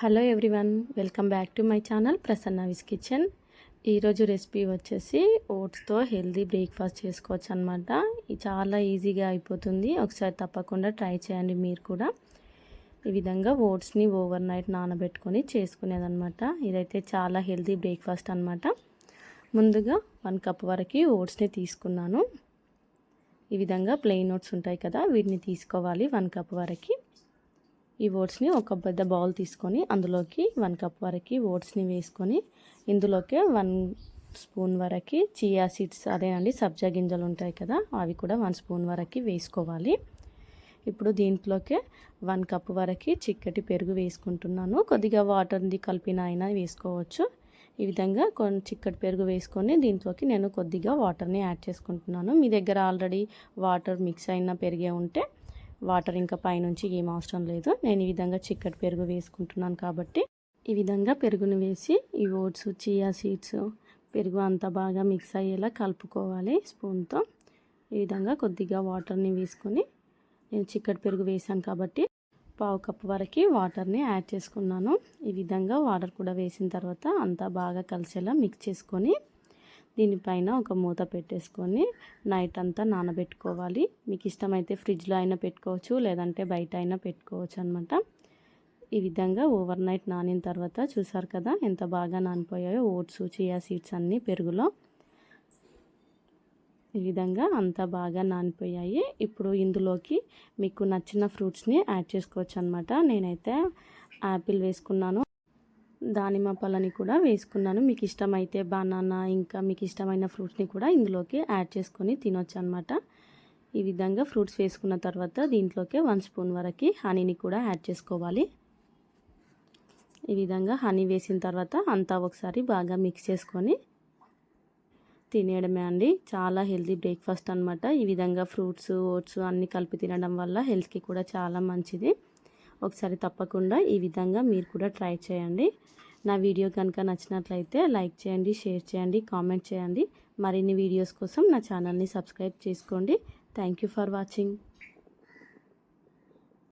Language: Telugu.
Hello everyone welcome back to my channel Prasanna విస్ కిచెన్. ఈరోజు రెసిపీ వచ్చేసి ఓట్స్తో హెల్దీ బ్రేక్ఫాస్ట్ చేసుకోవచ్చు అనమాట చాలా ఈజీగా అయిపోతుంది. ఒకసారి తప్పకుండా ట్రై చేయండి మీరు కూడా. ఈ విధంగా ఓట్స్ని ఓవర్ నైట్ నానబెట్టుకొని చేసుకునేదనమాట ఇదైతే చాలా హెల్దీ బ్రేక్ఫాస్ట్ అనమాట ముందుగా వన్ కప్ వరకు ఓట్స్ని తీసుకున్నాను. ఈ విధంగా ప్లెయిన్ ఓట్స్ ఉంటాయి కదా వీటిని తీసుకోవాలి వన్ కప్ వరకు. ఈ ఓట్స్ని ఒక పెద్ద బౌల్ తీసుకొని అందులోకి వన్ కప్ వరకు ఓట్స్ని వేసుకొని ఇందులోకి వన్ స్పూన్ వరకు చియా సీడ్స్ అదేనండి సబ్జా గింజలు ఉంటాయి కదా అవి కూడా వన్ స్పూన్ వరకు వేసుకోవాలి. ఇప్పుడు దీంట్లోకే వన్ కప్ వరకు చిక్కటి పెరుగు వేసుకుంటున్నాను. కొద్దిగా వాటర్ది కలిపిన అయినా వేసుకోవచ్చు. ఈ విధంగా కొన్ని చిక్కటి పెరుగు వేసుకొని దీంట్లోకి నేను కొద్దిగా వాటర్ని యాడ్ చేసుకుంటున్నాను. మీ దగ్గర ఆల్రెడీ వాటర్ మిక్స్ అయిన పెరిగే ఉంటే వాటర్ ఇంకా పైనుంచి ఏం అవసరం లేదు. నేను ఈ విధంగా చిక్కటి పెరుగు వేసుకుంటున్నాను కాబట్టి ఈ విధంగా పెరుగును వేసి ఈ ఓట్స్ చియా సీడ్స్ పెరుగు అంతా బాగా మిక్స్ అయ్యేలా కలుపుకోవాలి స్పూన్తో. ఈ విధంగా కొద్దిగా వాటర్ని వేసుకొని నేను చిక్కటి పెరుగు వేసాను కాబట్టి పావు కప్పు వరకు వాటర్ని యాడ్ చేసుకున్నాను. ఈ విధంగా వాటర్ కూడా వేసిన తర్వాత అంతా బాగా కలిసేలా మిక్స్ చేసుకొని దీనిపైన ఒక మూత పెట్టేసుకొని నైట్ అంతా నానబెట్టుకోవాలి. మీకు ఇష్టమైతే ఫ్రిడ్జ్లో అయినా పెట్టుకోవచ్చు లేదంటే బయట అయినా పెట్టుకోవచ్చు అనమాట ఈ విధంగా ఓవర్ నైట్ నానిన తర్వాత చూసారు కదా ఎంత బాగా నానిపోయాయో ఓట్స్ చియా సీడ్స్ అన్నీ పెరుగులో. ఈ విధంగా అంతా బాగా నానిపోయాయి. ఇప్పుడు ఇందులోకి మీకు నచ్చిన ఫ్రూట్స్ని యాడ్ చేసుకోవచ్చు అనమాట నేనైతే యాపిల్ వేసుకున్నాను. దానిమ్మ పళ్ళని కూడా వేసుకున్నాను. మీకు ఇష్టమైతే బనానా ఇంకా మీకు ఇష్టమైన ఫ్రూట్స్ని కూడా ఇందులోకి యాడ్ చేసుకొని తినొచ్చు అనమాట ఈ విధంగా ఫ్రూట్స్ వేసుకున్న తర్వాత దీంట్లోకి వన్ స్పూన్ వరకు హనీని కూడా యాడ్ చేసుకోవాలి. ఈ విధంగా హనీ వేసిన తర్వాత అంతా ఒకసారి బాగా మిక్స్ చేసుకొని తినేయడమే అండి. చాలా హెల్తీ బ్రేక్ఫాస్ట్ అనమాట ఈ విధంగా ఫ్రూట్స్ ఓట్స్ అన్నీ కలిపి తినడం వల్ల హెల్త్కి కూడా చాలా మంచిది. ఒకసారి తప్పకుండా ఈ విధంగా మీరు కూడా ట్రై చేయండి. నా వీడియో కనుక నచ్చినట్లయితే లైక్ చేయండి షేర్ చేయండి కామెంట్ చేయండి. మరిన్ని వీడియోస్ కోసం నా ఛానల్ని సబ్స్క్రైబ్ చేసుకోండి. Thank for watching.